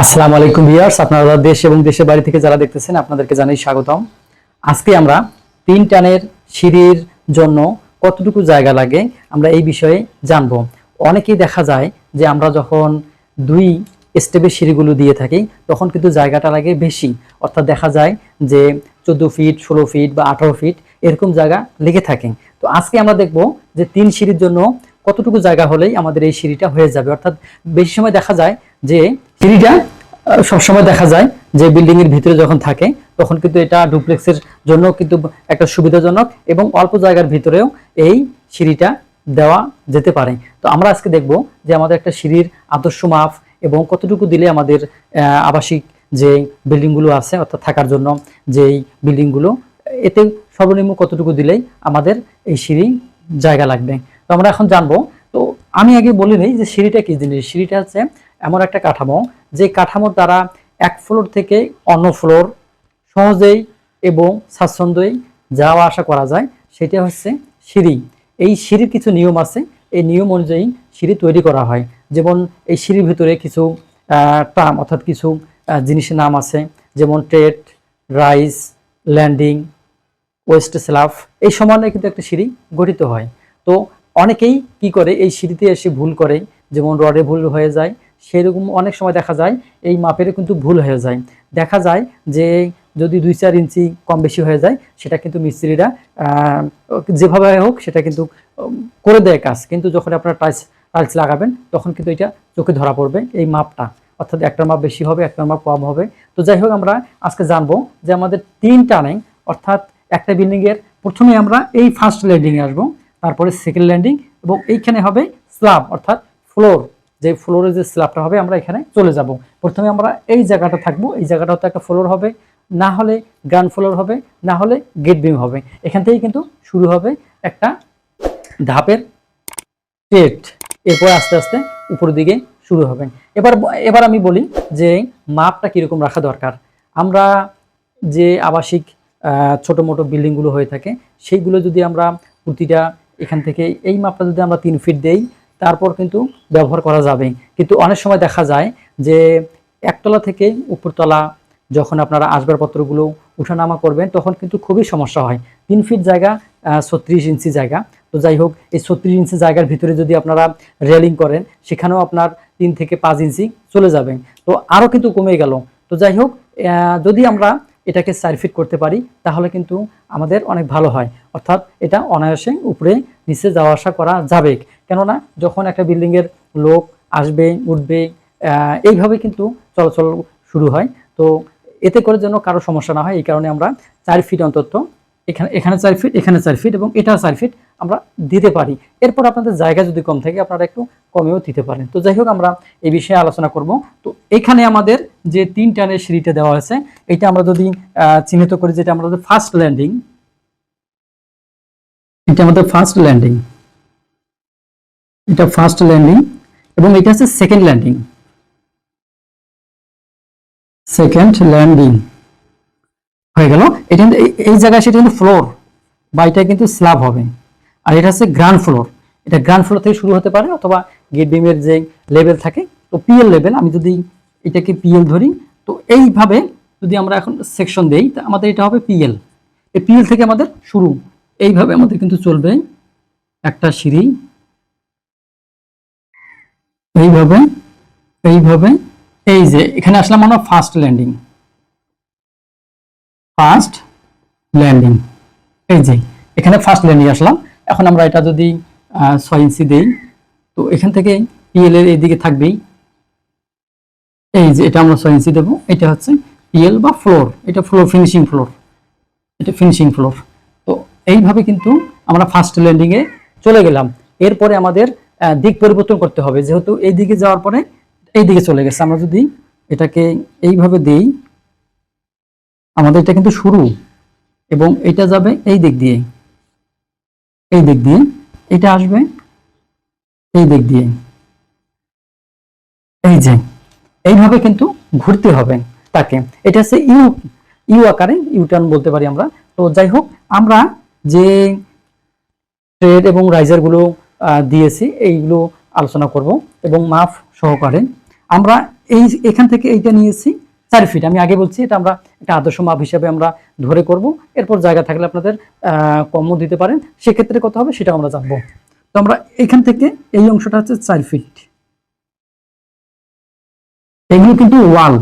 আসসালামু আলাইকুম ভিউয়ার্স, আপনারা দেশ এবং দেশের বাড়ি থেকে যারা দেখতেছেন, আপনাদেরকে জানাই স্বাগতম। আজকে আমরা তিন টানের সিঁড়ির জন্য কতটুকু জায়গা লাগে আমরা এই বিষয়ে জানব। অনেকেই দেখা যায় যে আমরা যখন দুই স্টেপের সিঁড়িগুলো দিয়ে থাকি, তখন কিন্তু জায়গাটা লাগে বেশি। অর্থাৎ দেখা যায় যে চোদ্দ ফিট ষোলো ফিট বা আঠারো ফিট এরকম জায়গা লেগে থাকে। তো আজকে আমরা দেখব যে তিন সিঁড়ির জন্য কতটুকু জায়গা হলেই আমাদের এই সিঁড়িটা হয়ে যাবে। অর্থাৎ বেশি সময় দেখা যায় যে সিঁড়িটা সবসময় দেখা যায় যে বিল্ডিং এর ভিতরে যখন থাকে, তখন কিন্তু এটা ডুপ্লেক্সের জন্য কিন্তু একটা সুবিধাজনক এবং অল্প জায়গার ভিতরেও এই সিঁড়িটা দেওয়া যেতে পারে। তো আমরা আজকে দেখব যে আমাদের একটা সিঁড়ির আদর্শ মাপ এবং কতটুকু দিলে আমাদের আবাসিক যে বিল্ডিংগুলো আছে, অর্থাৎ থাকার জন্য যেই বিল্ডিংগুলো, এতে সর্বনিম্ন কতটুকু দিলেই আমাদের এই সিঁড়ি জায়গা লাগবে। তো আমরা এখন জানব, তো আমি আগে বলি নিই যে সিঁড়িটা কি জিনিস? সিঁড়িটা হচ্ছে এমন একটা কাঠামো, যে কাঠামোর দ্বারা এক ফ্লোর থেকে অন্য ফ্লোর সহজেই এবং স্বাচ্ছন্দ্যই যাওয়া আসা করা যায়, সেটা হচ্ছে সিঁড়ি। এই সিঁড়ির কিছু নিয়ম আছে। এই নিয়ম অনুযায়ী সিঁড়ি তৈরি করা হয়। যেমন এই সিঁড়ির ভিতরে কিছু টার্ম অর্থাৎ কিছু জিনিসের নাম আছে। যেমন tread, rise, landing, waist slab এই সমানে কিন্তু একটা সিঁড়ি গঠিত হয়। তো অনেকেই কি করে এই সিঁড়িতে এসে ভুল করে, যেমন রডে ভুল হয়ে যায় সেরকম অনেক সময় দেখা যায়, এই মাপের কিন্তু ভুল হয়ে যায়। দেখা যায় যে যদি দুই চার ইঞ্চি কম বেশি হয়ে যায়, সেটা কিন্তু মিস্ত্রিরা যেভাবে হোক সেটা কিন্তু করে দেয় কাজ। কিন্তু যখন আপনারা টাইলস টাইলস লাগাবেন, তখন কিন্তু এটা চোখে ধরা পড়বে, এই মাপটা। অর্থাৎ একটার মাপ বেশি হবে, একটার মাপ কম হবে। তো যাই হোক, আমরা আজকে জানব যে আমাদের তিন টানে অর্থাৎ একটা বিল্ডিংয়ের প্রথমে আমরা এই ফার্স্ট ল্যান্ডিংয়ে আসব, তারপরে সেকেন্ড ল্যান্ডিং এবং এইখানে হবে স্ল্যাব অর্থাৎ ফ্লোর যে ফ্লোরে যে স্ল্যাবটা হবে, আমরা এখানে চলে যাব। প্রথমে আমরা এই জায়গাটা থাকব। এই জায়গাটা হতে একটা ফ্লোর হবে। না হলে গ্রাউন্ড ফ্লোর হবে, না হলে গেট বিম হবে। এখান থেকেই কিন্তু শুরু হবে একটা ধাপের টেট এরপর আস্তে আস্তে উপরের দিকে শুরু হবে। এবার এবার আমি বলি যে মাপটা কীরকম রাখা দরকার। আমরা যে আবাসিক ছোট মোটো বিল্ডিংগুলো হয়ে থাকে, সেইগুলো যদি আমরা প্রতিটা এখান থেকে, এই মাপটা যদি আমরা তিন ফিট দেই তারপর কিন্তু ব্যবহার করা যাবে। কিন্তু অনেক সময় দেখা যায় যে একতলা থেকে উপরতলা যখন আপনারা আসবাবপত্রগুলো উঠানামা করবেন, তখন কিন্তু খুবই সমস্যা হয়। তিন ফিট জায়গা ছত্রিশ ইঞ্চি জায়গা। তো যাই হোক, এই ছত্রিশ ইঞ্চি জায়গার ভিতরে যদি আপনারা রেলিং করেন, সেখানেও আপনার তিন থেকে পাঁচ ইঞ্চি চলে যাবে। তো আরও কিন্তু কমে গেল। তো যাই হোক যদি আমরা এটাকে চার ফিট করতে পারি, তাহলে কিন্তু আমাদের অনেক ভালো হয়। অর্থাৎ এটা অনায়াসে উপরে নিচে যাওয়া আসা করা যাবে। কেননা যখন একটা বিল্ডিংয়ের লোক আসবে, উঠবে এইভাবে কিন্তু চলাচল শুরু হয়। তো এতে করে যেন কারও সমস্যা না হয়, এই কারণে আমরা চার ফিট অন্তত, এখানে এখানে চার ফিট এখানে চার ফিট এবং এটা চার ফিট আমরা দিতে পারি। এরপর আপনাদের জায়গা যদি কম থাকে, আপনারা একটু কমেও দিতে পারেন। তো যাই হোক, আমরা এই বিষয়ে আলোচনা করব। তো এখানে আমাদের যে তিন টানের সিঁড়িটা দেওয়া আছে এটা আমরা যদি চিহ্নিত করি, যেটা আমাদের ফার্স্ট ল্যান্ডিং এটা আমাদের ফার্স্ট ল্যান্ডিং এটা ফার্স্ট ল্যান্ডিং এবং এটা হচ্ছে সেকেন্ড ল্যান্ডিং সেকেন্ড ল্যান্ডিং হয়ে গেল। এটা কিন্তু এই- জায়গায় সেটা কিন্তু ফ্লোর বা এটা কিন্তু স্ল্যাব হবে। আর এটা হচ্ছে গ্রাউন্ড ফ্লোর এটা গ্রাউন্ড ফ্লোর থেকে শুরু হতে পারে অথবা গেট বিমের যে লেভেল থাকে, তো পিএল লেভেল আমি যদি এটাকে পিএল ধরি, তো এইভাবে যদি আমরা এখন সেকশন দেই, তা আমাদের এটা হবে পিএল এই পিএল থেকে আমাদের শুরু। এইভাবে আমাদের কিন্তু চলবে একটা সিঁড়ি। এইভাবে এইভাবে, এই যে এখানে আসলাম আমরা ফার্স্ট ল্যান্ডিং ফার্স্ট ল্যান্ডিং এই যে এখানে ফার্স্ট ল্যান্ডিং আসলাম। এখন আমরা এটা যদি ছয় ইঞ্চি দেই, তো এখান থেকে পিএল এর এইদিকে থাকবেই। এই যে এটা আমরা ছয় ইঞ্চি দেবো। এটা হচ্ছে পিএল বা ফ্লোর এটা ফ্লোর ফিনিশিং ফ্লোর এটা ফিনিশিং ফ্লোর এইভাবে কিন্তু আমরা ফার্স্ট ল্যান্ডিংয়ে চলে গেলাম। এরপরে আমাদের দিক পরিবর্তন করতে হবে। যেহেতু এই দিকে যাওয়ার পরে এই দিকে চলে গেছে। আমরা যদি এটাকে এইভাবে দেই, আমাদের এটা কিন্তু শুরু। এবং এটা যাবে এই দিক দিয়ে। এই দিক দিয়ে এটা আসবে এই দিক দিয়ে। এই যে, এইভাবে কিন্তু ঘুরতে হবে তাকে। এটা হচ্ছে ইউ ইউ আকারে ইউটার্ন বলতে পারি আমরা। তো যাই হোক, আমরা যে ট্রেড এবং রাইজারগুলো দিয়েছি, এইগুলো আলোচনা করব এবং মাপ সহকারে। আমরা এই, এখান থেকে এইটা নিয়েছি চার ফিট আমি আগে বলছি, এটা আমরা একটা আদর্শ মাপ হিসাবে আমরা ধরে করব। এরপর জায়গা থাকলে আপনাদের কমও দিতে পারেন। সেক্ষেত্রে কত হবে সেটা আমরা জানব। তো আমরা এখান থেকে এই অংশটা হচ্ছে চার ফিট এগুলো কিন্তু ওয়াল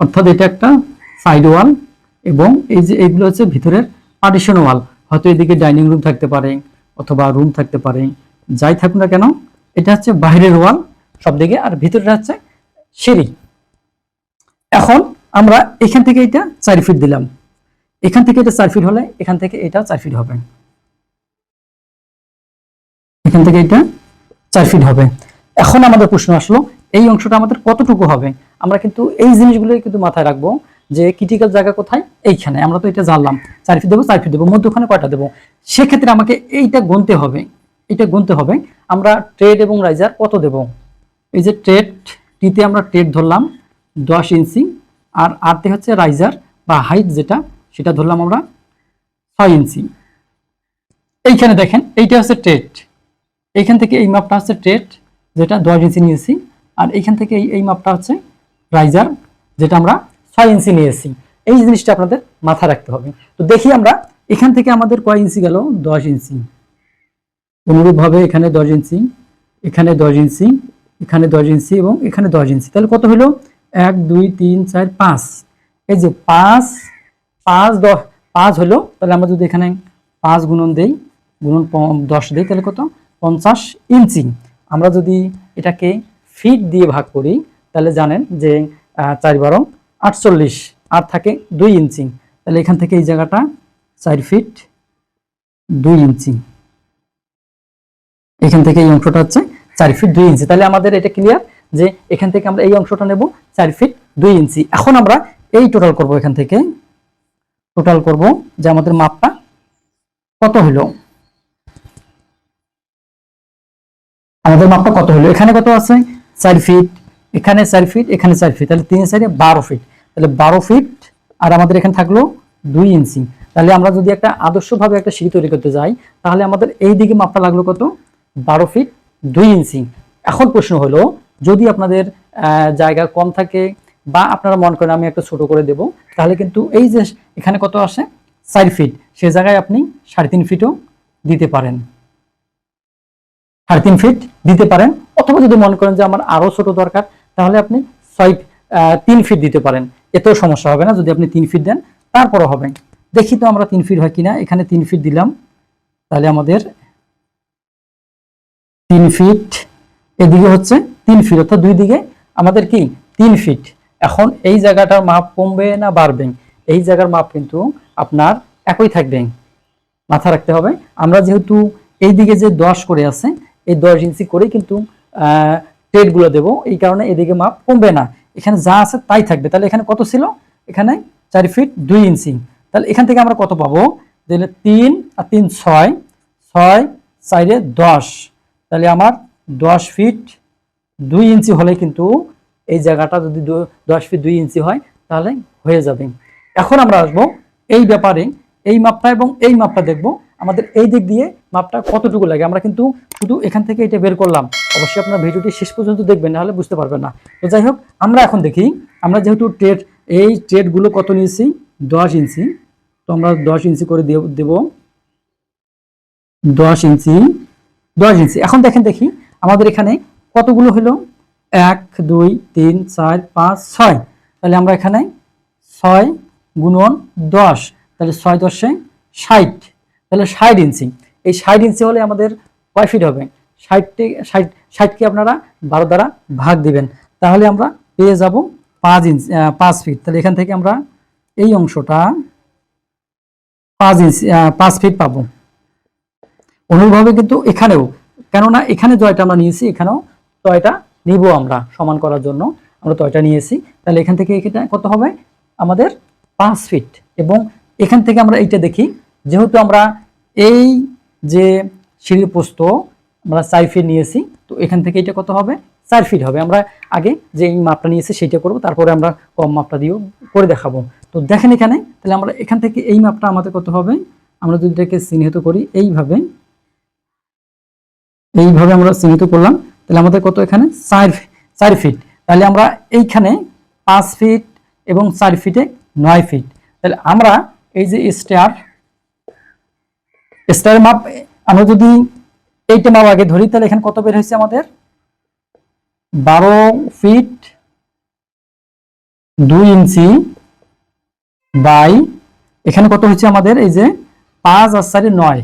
অর্থাৎ এটা একটা সাইড ওয়াল এবং এই যে এইগুলো হচ্ছে ভিতরের পার্টিশন ওয়াল হয়তো এদিকে ডাইনিং রুম থাকতে পারে অথবা রুম থাকতে পারে, যাই থাকুক না কেন, এটা হচ্ছে বাইরের ওয়াল, সব দিকে, আর ভিতরটা হচ্ছে সিঁড়ি। এখন আমরা এখান থেকে এটা চার ফিট দিলাম। এখান থেকে এটা চার ফিট হলে এখান থেকে এটা চার ফিট হবে। এখান থেকে এটা চার ফিট হবে। এখন আমাদের প্রশ্ন আসলো, এই অংশটা আমাদের কতটুকু হবে? আমরা কিন্তু এই জিনিসগুলোই কিন্তু মাথায় রাখব। যে ক্রিটিক্যাল জায়গা কোথায়? এইখানে। আমরা তো এটা জানলাম। চার ফিট দেবো চার ফিট দেবো, মধ্যখানে কয়টা দেবো? সেক্ষেত্রে আমাকে এইটা গুনতে হবে। এটা গুনতে হবে। আমরা ট্রেড এবং রাইজার কত দেব? এই যে ট্রেড টিতে আমরা ট্রেড ধরলাম দশ ইঞ্চি আর আরতে হচ্ছে রাইজার বা হাইট যেটা, সেটা ধরলাম আমরা ছয় ইঞ্চি এইখানে দেখেন, এইটা হচ্ছে ট্রেড এইখান থেকে এই মাপটা হচ্ছে ট্রেড যেটা দশ ইঞ্চি নিয়েছি। আর এইখান থেকে এই এই মাপটা হচ্ছে রাইজার যেটা আমরা ছয় ইঞ্চি নিয়েছি এই জিনিসটা আপনাদের মাথা রাখতে হবে। তো দেখি আমরা, এখান থেকে আমাদের কয় ইঞ্চি গেল? দশ ইঞ্চি। অনুরূপভাবে এখানে দশ ইঞ্চি, এখানে দশ ইঞ্চি, এখানে দশ ইঞ্চি এবং এখানে দশ ইঞ্চি। তাহলে কত হলো? এক, দুই, তিন, চার, পাঁচ। এই যে পাঁচ পাঁচ, দশ, পাঁচ হলো, তাহলে আমরা যদি এখানে পাঁচ গুণন দেই, গুণন দশ দেই, তাহলে কত? পঞ্চাশ ইঞ্চি। আমরা যদি এটাকে ফিট দিয়ে ভাগ করি, তাহলে জানেন যে চার বারো আটচল্লিশ, আর থাকে দুই ইঞ্চি। তাহলে এখান থেকে এই জায়গাটা চার ফিট দুই ইঞ্চি। এখান থেকে এই অংশটা হচ্ছে চার ফিট দুই ইঞ্চি। তাহলে আমাদের এটা ক্লিয়ার যে এখান থেকে আমরা এই অংশটা নেব চার ফিট দুই ইঞ্চি। এখন আমরা এই টোটাল করব এখান থেকে। টোটাল করব যে আমাদের মাপটা কত হলো? আমাদের মাপটা কত হলো? এখানে কত আছে? চার ফিট, এখানে চার ফিট, এখানে চার ফিট। তাহলে তিন চারে বারো ফিট। তাহলে বারো ফিট আর আমাদের এখানে থাকল দুই ইঞ্চি তাহলে আমরা যদি একটা আদর্শভাবে একটা সিঁড়ি তৈরি করতে যাই, তাহলে আমাদের এই দিকে মাপটা লাগল কত? বারো ফিট দুই ইঞ্চি এখন প্রশ্ন হলো, যদি আপনাদের জায়গা কম থাকে বা আপনারা মনে করেন আমি একটা ছোট করে দেব, তাহলে কিন্তু এই যে এখানে কত আসে? চার ফিট সে জায়গায় আপনি সাড়ে তিন ফিটও দিতে পারেন। সাড়ে তিন ফিট দিতে পারেন। অথবা যদি মনে করেন যে আমার আরও ছোট দরকার, তাহলে আপনি ছয় তিন ফিট দিতে পারেন। এতেও সমস্যা হবে না, যদি আপনি তিন ফিট দেন, তারপরও হবে। দেখি তো আমরা তিন ফিট হয় কিনা, এখানে তিন ফিট দিলাম। তাহলে আমাদের তিন ফিট এদিকে হচ্ছে তিন ফিট অর্থাৎ দুই দিকে আমাদের কি? তিন ফিট এখন এই জায়গাটার মাপ কমবে না বাড়বে? এই জায়গার মাপ কিন্তু আপনার একই থাকবে। মাথা রাখতে হবে। আমরা যেহেতু এই দিকে যে দশ করে আছে, এই দশ ইঞ্চি করেই কিন্তু টেটগুলো দেব, এই কারণে এদিকে মাপ কমবে না। এখানে যা আছে তাই থাকবে। তাহলে এখানে কত ছিল? এখানে চার ফিট দুই ইঞ্চি তাহলে এখান থেকে আমরা কত পাবো? তাহলে তিন আর তিন ছয় ছয় চাইরে দশ। তাহলে আমার দশ ফিট দুই ইঞ্চি হলে কিন্তু এই জায়গাটা যদি দশ ফিট দুই ইঞ্চি হয়, তাহলে হয়ে যাবে। এখন আমরা আসব এই ব্যাপারে, এই মাপটা এবং এই মাপটা দেখব। আমাদের এই দিক দিয়ে মাপটা কতটুকু লাগে? আমরা কিন্তু শুধু এখান থেকে এটা বের করলাম। অবশ্যই আপনার ভিডিওটি শেষ পর্যন্ত দেখবেন, নাহলে বুঝতে পারবেন না। তো যাই হোক, আমরা এখন দেখি, আমরা যেহেতু ট্রেড এই ট্রেডগুলো কত নিয়েছি? দশ ইঞ্চি। তো আমরা দশ ইঞ্চি করে দিয়ে দেব। দশ ইঞ্চি দশ ইঞ্চি। এখন দেখেন, দেখি, আমাদের এখানে কতগুলো হলো? এক, দুই, তিন, চার, পাঁচ, ছয়। তাহলে আমরা এখানে ছয় গুণন দশ। তাহলে ছয় দশে ষাট। তাহলে ষাট ইঞ্চি। এই ষাট ইঞ্চি হলে আমাদের কয় ফিট হবে? ষাটটি ষাট ষাটকে আপনারা বারো দ্বারা ভাগ দিবেন। তাহলে আমরা পেয়ে যাব পাঁচ ইঞ্চি পাঁচ ফিট তাহলে এখান থেকে আমরা এই অংশটা পাঁচ ইঞ্চি পাঁচ ফিট পাবো। অনুরূপভাবে কিন্তু এখানেও, কেননা এখানে জয়টা আমরা নিয়েছি, এখানেও তয়টা নিব আমরা সমান করার জন্য। আমরা তয়টা নিয়েছি। তাহলে এখান থেকে এটা কত হবে? আমাদের পাঁচ ফিট এবং এখান থেকে আমরা এইটা দেখি যেহেতু আমরা এই যে সিঁড়ির পোস্ত আমরা চার ফিট নিয়েছি, তো এখান থেকে এটা কত হবে? চার ফিট হবে। আমরা আগে যে এই মাপটা নিয়েছি সেইটা করব, তারপরে আমরা কম মাপটা দিয়েও করে দেখাবো। তো দেখেন এখানে, তাহলে আমরা এখান থেকে এই মাপটা আমাদের কত হবে? আমরা যদি এটাকে চিহ্নিত করি এইভাবে এইভাবে আমরা চিহ্নিত করলাম, তাহলে আমাদের কত এখানে? চার চার ফিট তাহলে আমরা এইখানে পাঁচ ফিট এবং চার ফিটে নয় ফিট তাহলে আমরা এই যে স্টার স্টারের মাপ, আমরা যদি এইটা মাপ আগে ধরি, তাহলে এখানে কত বের হয়েছে আমাদের? বারো ফিট দুই ইঞ্চি বাই, এখানে কত হচ্ছে আমাদের? এই যে পাঁচ আর চারি নয়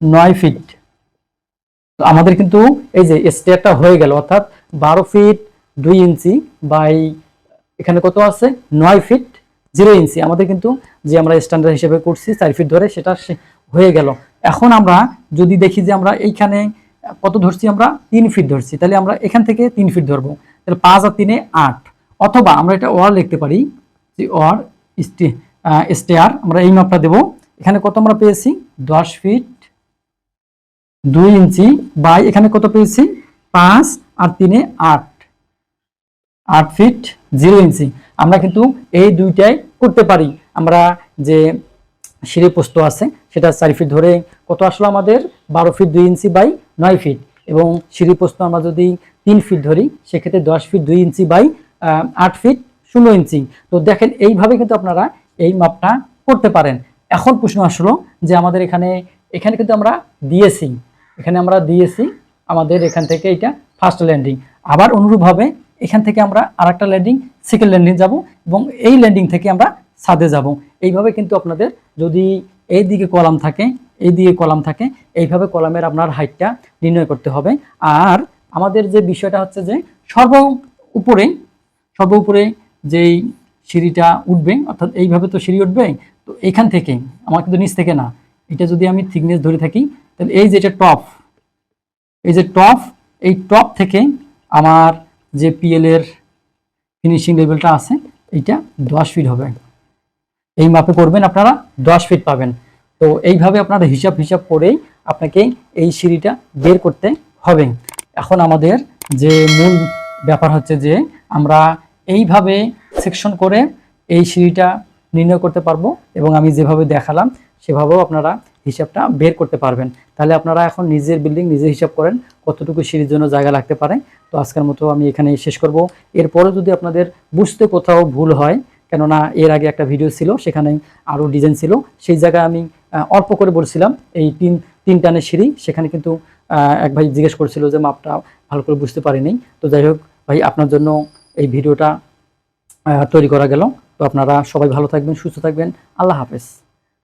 নয় ফিট। তো আমাদের কিন্তু এই যে স্টেয়ারটা হয়ে গেল, অর্থাৎ বারো ফিট দুই ইঞ্চি বাই, এখানে কত আছে? নয় ফিট জিরো ইঞ্চি। আমাদের কিন্তু যে আমরা স্ট্যান্ডার্ড হিসেবে করছি, চার ফিট ধরে, সেটা হয়ে গেল। এখন আমরা যদি দেখি যে আমরা এইখানে কত ধরছি আমরা? তিন ফিট ধরছি। তাহলে আমরা এখান থেকে তিন ফিট ধরবো। তাহলে পাঁচ আর তিনে আট। অথবা আমরা এটা ওয়ার লিখতে পারি যে ওয়ার স্টেয়ার আমরা এই মাপটা দেব। এখানে কত আমরা পেয়েছি? দশ ফিট দুই ইঞ্চি বাই এখানে কত পেয়েছি? পাঁচ আর তিনে আট। আট ফিট জিরো ইঞ্চি। আমরা কিন্তু এই দুইটাই করতে পারি। আমরা যে সিঁড়ি পোস্ত আছে সেটা চার ফিট ধরে কত আসলো আমাদের? বারো ফিট দুই ইঞ্চি বাই নয় ফিট এবং সিঁড়ি পোস্ত আমরা যদি তিন ফিট ধরি, সেক্ষেত্রে দশ ফিট দুই ইঞ্চি বাই আট ফিট ষোলো ইঞ্চি। তো দেখেন, এইভাবে কিন্তু আপনারা এই মাপটা করতে পারেন। এখন প্রশ্ন আসলো যে আমাদের এখানে এখানে কিন্তু আমরা দিয়েছি। এখানে আমরা দিয়েছি আমাদের এখান থেকে এটা ফার্স্ট ল্যান্ডিং আবার অনুরূপভাবে এখান থেকে আমরা আরেকটা ল্যান্ডিং সেকেন্ড ল্যান্ডিং যাব এবং এই ল্যান্ডিং থেকে আমরা ছাদে যাব। এইভাবে কিন্তু আপনাদের যদি এই দিকে কলাম থাকে, এই দিকে কলাম থাকে, এইভাবে কলামের আপনার হাইটটা নির্ণয় করতে হবে। আর আমাদের যে বিষয়টা হচ্ছে যে সর্ব উপরে সর্ব উপরে যেই সিঁড়িটা উঠবে, অর্থাৎ এইভাবে তো সিঁড়ি উঠবে, তো এখান থেকে, আমার কিন্তু নিচ থেকে না, এটা যদি আমি থিকনেস ধরে থাকি, তাহলে এই যে এটা টপ এই যে টপ এই টপ থেকে আমার যে পিএল এর ফিনিশিং লেভেলটা আছে এটা দশ ফিট হবে। এই মাপে করবেন, আপনারা দশ ফিট পাবেন। তো এইভাবে আপনারা হিসাব হিসাব করেই আপনাকে এই সিঁড়িটা বের করতে হবে। এখন আমাদের যে মূল ব্যাপার হচ্ছে যে, আমরা এইভাবে সেকশন করে এই সিঁড়িটা নির্ণয় করতে পারব এবং আমি যেভাবে দেখালাম, সেভাবেও আপনারা হিসাবটা বের করতে পারবেন। তাহলে আপনারা এখন নিজের বিল্ডিং নিজে হিসাব করেন কতটুকু সিঁড়ির জন্য জায়গা লাগতে পারে। তো আজকের মতো আমি এখানে শেষ করব। এরপরে যদি আপনাদের বুঝতে কোথাও ভুল হয় কেননা এর আগে একটা ভিডিও ছিল সেখানে আরও ডিজাইন ছিল। সেই জায়গায় আমি অল্প করে বলছিলাম, এই তিন তিন টানের সিঁড়ি। সেখানে কিন্তু এক ভাই জিজ্ঞেস করছিল যে, মাপটা ভালো করে বুঝতে পারিনি। তো যাই হোক, ভাই, আপনার জন্য এই ভিডিওটা তৈরি করা গেল। তো আপনারা সবাই ভালো থাকবেন, সুস্থ থাকবেন। আল্লাহ হাফেজ।